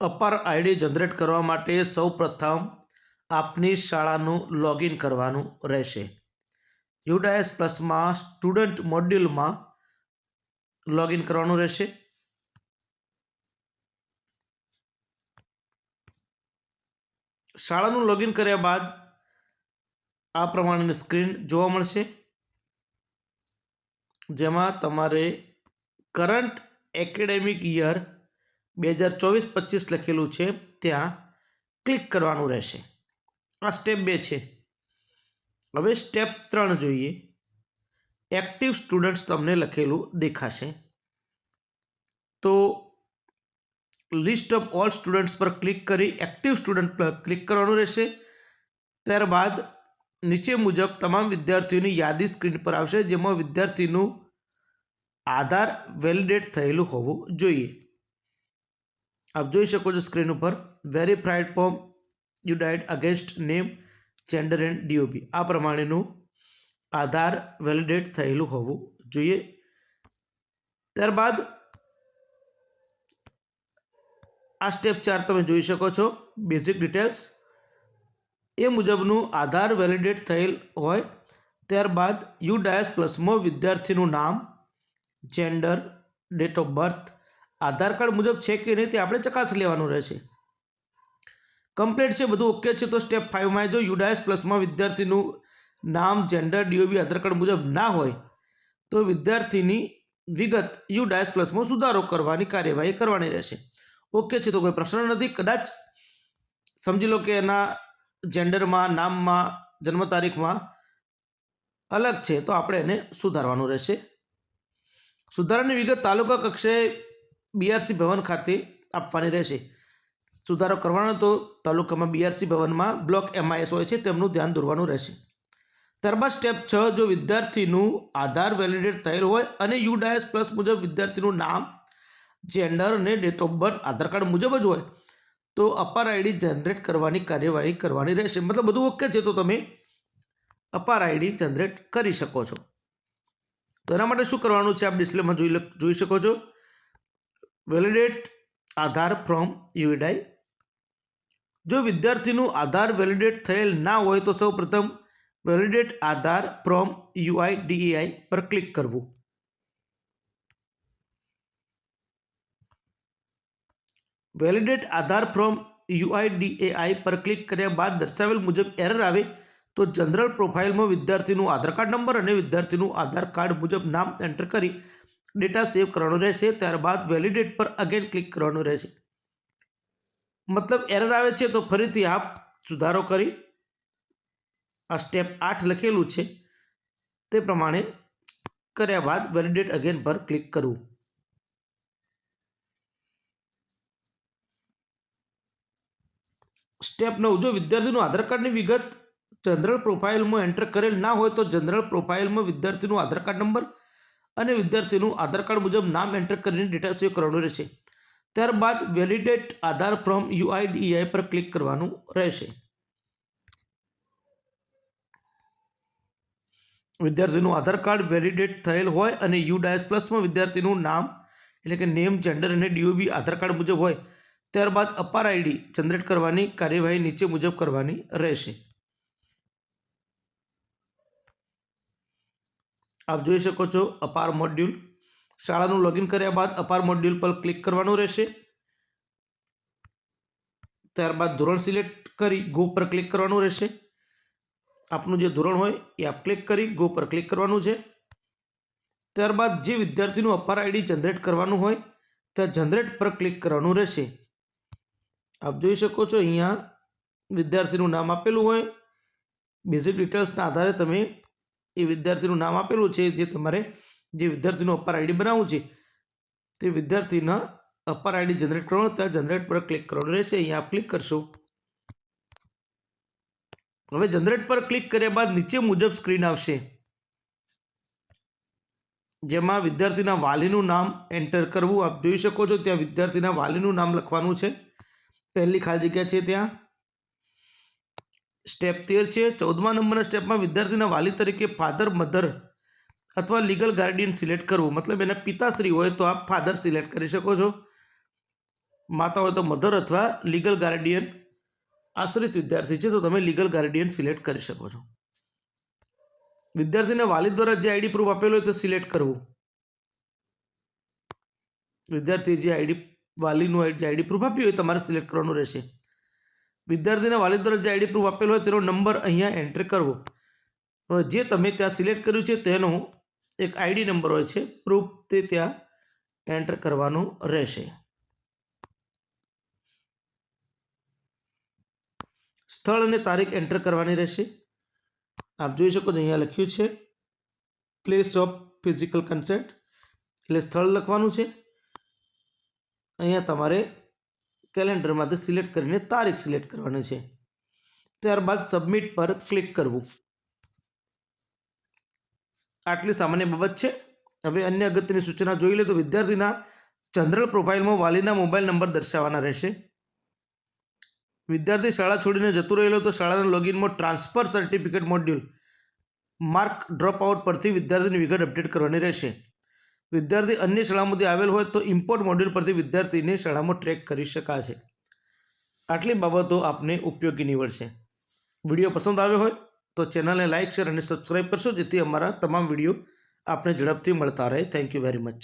અપાર ID generate કરવા માટે સૌપ્રથમ આપની શાળાનું લોગિન કરવાનું રહેશે. યુડાએસ પ્લસમાં સ્ટુડન્ટ મોડ્યુલમાં લોગિન કરવાનું રહેશે. શાળાનું લોગિન કર્યા બાદ આ પ્રમાણેની સ્ક્રીન જોવા મળશે. જેમાં તમારે કરંટ એકેડેમિક યર બે હજાર ચોવીસ પચીસ લખેલું છે, ત્યાં ક્લિક કરવાનું રહેશે. આ સ્ટેપ બે છે. હવે સ્ટેપ ત્રણ જોઈએ. એક્ટિવ સ્ટુડન્ટ્સ તમને લખેલું દેખાશે. તો લિસ્ટ ઓફ ઓલ સ્ટુડન્ટ્સ પર ક્લિક કરી એક્ટિવ સ્ટુડન્ટ પર ક્લિક કરવાનું રહેશે. ત્યારબાદ નીચે મુજબ તમામ વિદ્યાર્થીઓની યાદી સ્ક્રીન પર આવશે, જેમાં વિદ્યાર્થીનું આધાર વેલિડેટ થયેલું હોવું જોઈએ. આપ જોઈ શકો છો સ્ક્રીન ઉપર. Verified form U DISE against name gender and DOB આ પ્રમાણેનું આધાર વેલિડેટ થયેલું હોવું જોઈએ. ત્યારબાદ આ સ્ટેપ ચાર તમે જોઈ શકો છો બેઝિક ડિટેલ્સ એ મુજબનું આધાર વેલિડેટ થયેલ હોય. ત્યારબાદ યુ ડાયસ પ્લસમાં વિદ્યાર્થીનું નામ gender date of birth Aadhaar card મુજબ છે કે નહીં તે આપણે ચકાસી લેવાનું રહેશે. કમ્પ્લીટ છે, બધું ઓકે છે, તો સ્ટેપ ફાઇવમાં જો યુડાયસ પ્લસમાં વિદ્યાર્થીનું નામ જેન્ડર ડીઓબી આધાર કાર્ડ મુજબ ના હોય, તો વિદ્યાર્થીની વિગત યુ ડાયસ પ્લસમાં સુધારો કરવાની કાર્યવાહી કરવાની રહેશે. ઓકે છે, તો કોઈ પ્રશ્ન નથી, કદાચ સમજી લો કે એના જેન્ડરમાં નામમાં, જન્મ તારીખમાં અલગ છે, તો આપણે એને સુધારવાનું રહેશે. સુધારાની વિગત તાલુકા કક્ષાએ બીઆરસી ભવન ખાતે આપવાની રહેશે. સુધારો કરવાનો તો તાલુકામાં બીઆરસી ભવનમાં બ્લોક એમઆઈએસ હોય છે, તેમનું ધ્યાન દોરવાનું રહેશે. ત્યારબાદ સ્ટેપ છ, જો વિદ્યાર્થીનું આધાર વેલિડેટ થયેલ હોય અને યુ ડાયસ પ્લસ મુજબ વિદ્યાર્થીનું નામ, જેન્ડર અને date of birth, Aadhaar card મુજબ જ હોય, તો અપાર આઈડી જનરેટ કરવાની કાર્યવાહી કરવાની રહેશે. મતલબ બધું ઓકે છે, તો તમે અપાર આઈડી જનરેટ કરી શકો છો. તો એના માટે શું કરવાનું છે, આપ ડિસ્પ્લેમાં જોઈ જોઈ શકો છો. વેલિડેટ આધાર ફ્રોમ યુડાઈ જો વિદ્યાર્થીનું આધાર વેલિડેટ થયેલ ના હોય તો સૌ પ્રથમ વેલિડેટ આધાર ફ્રોમ યુઆઈડીએઆઈ પર ક્લિક કરવું. વેલિડેટ આધાર ફ્રોમ યુઆઈડીએઆઈ પર ક્લિક કર્યા બાદ દર્શાવેલ મુજબ એરર આવે તો જનરલ પ્રોફાઇલમાં વિદ્યાર્થીનું આધાર કાર્ડ નંબર અને વિદ્યાર્થીનું આધાર કાર્ડ મુજબ નામ એન્ટર કરી ડેટા સેવ કરવાનો રહેશે, ત્યારબાદ વેલિડેટ પર અગેન ક્લિક કરવાનું રહેશે. મતલબ એરર આવે છે તો ફરીથી આપ સુધારો કરી. આ સ્ટેપ આઠ લખેલું છે. તે પ્રમાણે કર્યા બાદ વેલિડેટ અગેન પર ક્લિક કરવું. સ્ટેપ નવ, જો વિદ્યાર્થીનું આધાર કાર્ડની વિગત જનરલ પ્રોફાઇલમાં એન્ટર કરેલ ના હોય તો જનરલ પ્રોફાઇલમાં વિદ્યાર્થીનું આધાર કાર્ડ નંબર અને વિદ્યાર્થીનું આધાર કાર્ડ મુજબ નામ એન્ટર કરીને ડેટા સેવ કરવાનું રહેશે. ત્યારબાદ વેલિડેટ આધાર ફ્રોમ યુઆઈડીઆઈ પર ક્લિક કરવાનું રહેશે. વિદ્યાર્થીનું આધાર કાર્ડ વેલિડેટ થયેલ હોય અને યુ ડાયસ પ્લસમાં વિદ્યાર્થીનું નામ, એટલે કે નેમ જેન્ડર અને ડીઓબી આધાર કાર્ડ મુજબ હોય, ત્યારબાદ અપાર આઈડી જનરેટ કરવાની, કાર્યવાહી નીચે મુજબ કરવાની રહેશે. આપ જોઈ શકો છો અપાર મોડ્યુલ શાળાનું લોગિન કર્યા બાદ અપાર મોડ્યુલ પર ક્લિક કરવાનું રહેશે. ત્યારબાદ ધોરણ સિલેક્ટ કરી ગો પર ક્લિક કરવાનું રહેશે. આપનું જે ધોરણ હોય એ આપ ક્લિક કરી ગો પર ક્લિક કરવાનું છે. ત્યારબાદ જે વિદ્યાર્થીનું અપાર આઈડી જનરેટ કરવાનું હોય, ત્યાં જનરેટ પર ક્લિક કરવાનું રહેશે. આપ જોઈ શકો છો અહીંયા વિદ્યાર્થીનું નામ આપેલું હોય. બેઝિક ડિટેલ્સના આધારે તમે એ વિદ્યાર્થીનું નામ આપેલું છે, જે તમારે જે વિદ્યાર્થીનું અપર આઈડી બનાવવું છે, તે વિદ્યાર્થીના અપર આઈડી જનરેટ કરવાનું ત્યાં જનરેટ પર ક્લિક કરવાનું રહેશે. અહીંયા ક્લિક કરશો. હવે જનરેટ પર ક્લિક કર્યા બાદ નીચે મુજબ સ્ક્રીન આવશે. જેમાં વિદ્યાર્થીના વાલીનું નામ એન્ટર કરવું, આપ જોઈ શકો છો, ત્યાં વિદ્યાર્થીના વાલીનું નામ લખવાનું છે. પહેલી ખાલી જગ્યા છે ત્યાં. સ્ટેપ તેર છે. ચૌદમા નંબરના સ્ટેપમાં વિદ્યાર્થીના વાલી તરીકે ફાધર મધર અથવા લીગલ ગાર્ડિયન સિલેક્ટ કરવું. મતલબ એના પિતાશ્રી હોય તો આપ ફાધર સિલેક્ટ કરી શકો છો. માતા હોય તો મધર અથવા લીગલ ગાર્ડિયન આશ્રિત વિદ્યાર્થી છે, તો તમે લીગલ ગાર્ડિયન સિલેક્ટ કરી શકો છો. વિદ્યાર્થીને વાલી દ્વારા જે આઈડી પ્રૂફ આપેલો હોય તે સિલેક્ટ કરવું. વિદ્યાર્થી જે આઈડી વાલીનું જે આઈડી પ્રૂફ આપ્યું હોય તમારે સિલેક્ટ કરવાનું રહેશે. વિદ્યાર્થીને વાલી દ્વારા જે આઈડી પ્રૂફ આપેલો હોય તેનો નંબર અહીંયા એન્ટર કરવો. જે તમે ત્યાં સિલેક્ટ કર્યું છે તેનો એક આઈડી નંબર હોય છે પ્રૂફ તે ત્યાં એન્ટર કરવાનું રહેશે. સ્થળ અને તારીખ એન્ટર કરવાની રહેશે. આપ જોઈ શકો છો અહીંયા લખ્યું છે પ્લેસ ઓફ ફિઝિકલ કન્સેન્ટ એટલે સ્થળ લખવાનું છે. અહીંયા તમારે કેલેન્ડરમાંથી સિલેક્ટ કરીને તારીખ સિલેક્ટ કરવાની છે. ત્યારબાદ સબમિટ પર ક્લિક કરવું. આટલી સામાન્ય બાબત છે. હવે અન્ય અગત્યની સૂચના જોઈ લે તો વિદ્યાર્થીના જનરલ પ્રોફાઇલમાં વાલીના મોબાઈલ નંબર દર્શાવવાના રહેશે. વિદ્યાર્થી શાળા છોડીને જતું રહેલો તો શાળાના લોગિનમાં transfer certificate module mark drop out પરથી વિદ્યાર્થીની વિગત અપડેટ કરવાની રહેશે. વિદ્યાર્થી અન્ય શાળામાંથી આવેલ હોય તો ઇમ્પોર્ટ મોડ્યુલ પરથી વિદ્યાર્થીને શાળામાં ટ્રેક કરી શકાશે. આટલી બાબતો આપને ઉપયોગી નીવડશે. વીડિયો પસંદ આવ્યો હોય તો ચેનલને લાઇક શેર અને સબસ્ક્રાઈબ કરશો જેથી અમારા તમામ વીડિયો આપને ઝડપથી મળતા રહે. Thank you very much